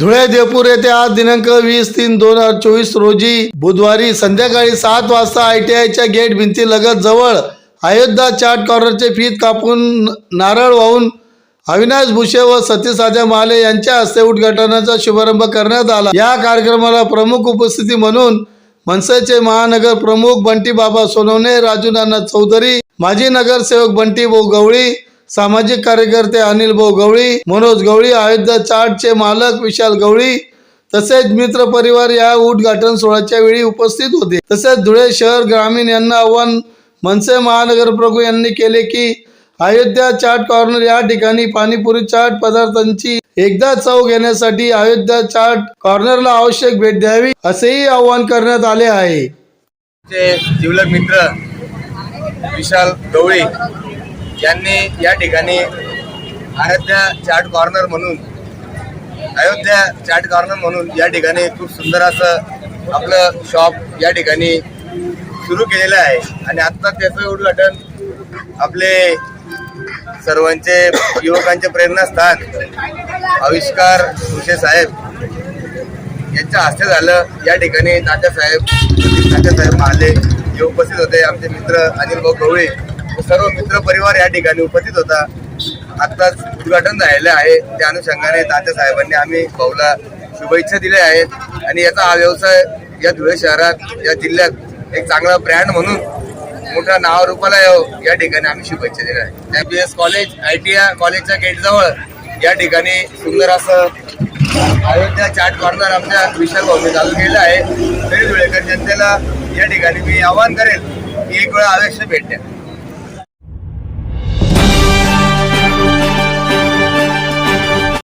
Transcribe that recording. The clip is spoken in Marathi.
धुळे देवपूर येथे आज दिनांक वीस तीन दोन हजार चोवीस रोजी बुधवारी संध्याकाळी सात वाजता आय टी आयच्या गेट भिंती लगत जवळ अयोध्या चाट कॉर्नरचे फीत कापून नारळ वाहून अविनाश भुसे व सत्यसाध्या महाले यांच्या हस्ते उद्घाटनाचा शुभारंभ करण्यात आला. या कार्यक्रमाला प्रमुख उपस्थिती म्हणून मनसेचे महानगर प्रमुख बंटी बाबा सोनवणे राजू नाना चौधरी माजी नगरसेवक बंटी भाऊ गवळी सामाजिक कार्यकर्ते अनिल भाऊ गवळी मनोज गवळी अयोध्या चाटचे मालक विशाल गवळी तसेच मित्र परिवार या उद्घाटन सोहळ्याच्या वेळी उपस्थित होते. तसेच धुळे शहर ग्रामीण यांना आव्हान मनसे महानगर प्रभू यांनी केले की अयोध्या चाट कॉर्नर या ठिकाणी पाणीपुरी चाट पदार्थांची एकदा चव घेण्यासाठी अयोध्या चाट कॉर्नरला आवश्यक भेट द्यावी असेही आवाहन करण्यात आले आहे. चे जिवलग मित्र विशाल गवळी यांनी या ठिकाणी अयोध्या चाट कॉर्नर म्हणून अयोध्या चाट कॉर्नर म्हणून या ठिकाणी खूप सुंदर असं आपलं शॉप या ठिकाणी सुरू केलेलं आहे. आणि आत्ता त्याचं उद्घाटन आपले सर्वांचे युवकांचे प्रेरणास्थान आविष्कार भुसे साहेब यांच्या हस्ते झालं. या ठिकाणी तात्यासाहेब तात्यासाहेब महाले हे उपस्थित होते. आमचे मित्र अनिल भाऊ गवळे सर्व मित्र परिवार या ठिकाणी उपस्थित होता. आत्ताच उद्घाटन झालेलं आहे. त्या अनुषंगाने तात्यासाहेबांनी आम्ही भाऊला शुभेच्छा दिल्या आहेत. आणि याचा हा व्यवसाय या धुळे शहरात या जिल्ह्यात एक चांगला ब्रँड म्हणून मोठ्या नाव रूपाला यावं या ठिकाणी आम्ही शुभेच्छा दिल्या आहेत. M B S college I T I कॉलेजच्या गेटजवळ या ठिकाणी सुंदर असं अयोध्या चाट कॉर्नर आमच्या विशाल भाऊने चालू केलं आहे. तरी धुळेकर जनतेला या ठिकाणी मी आवाहन करेल की एक वेळा अवश्य भेट द्या.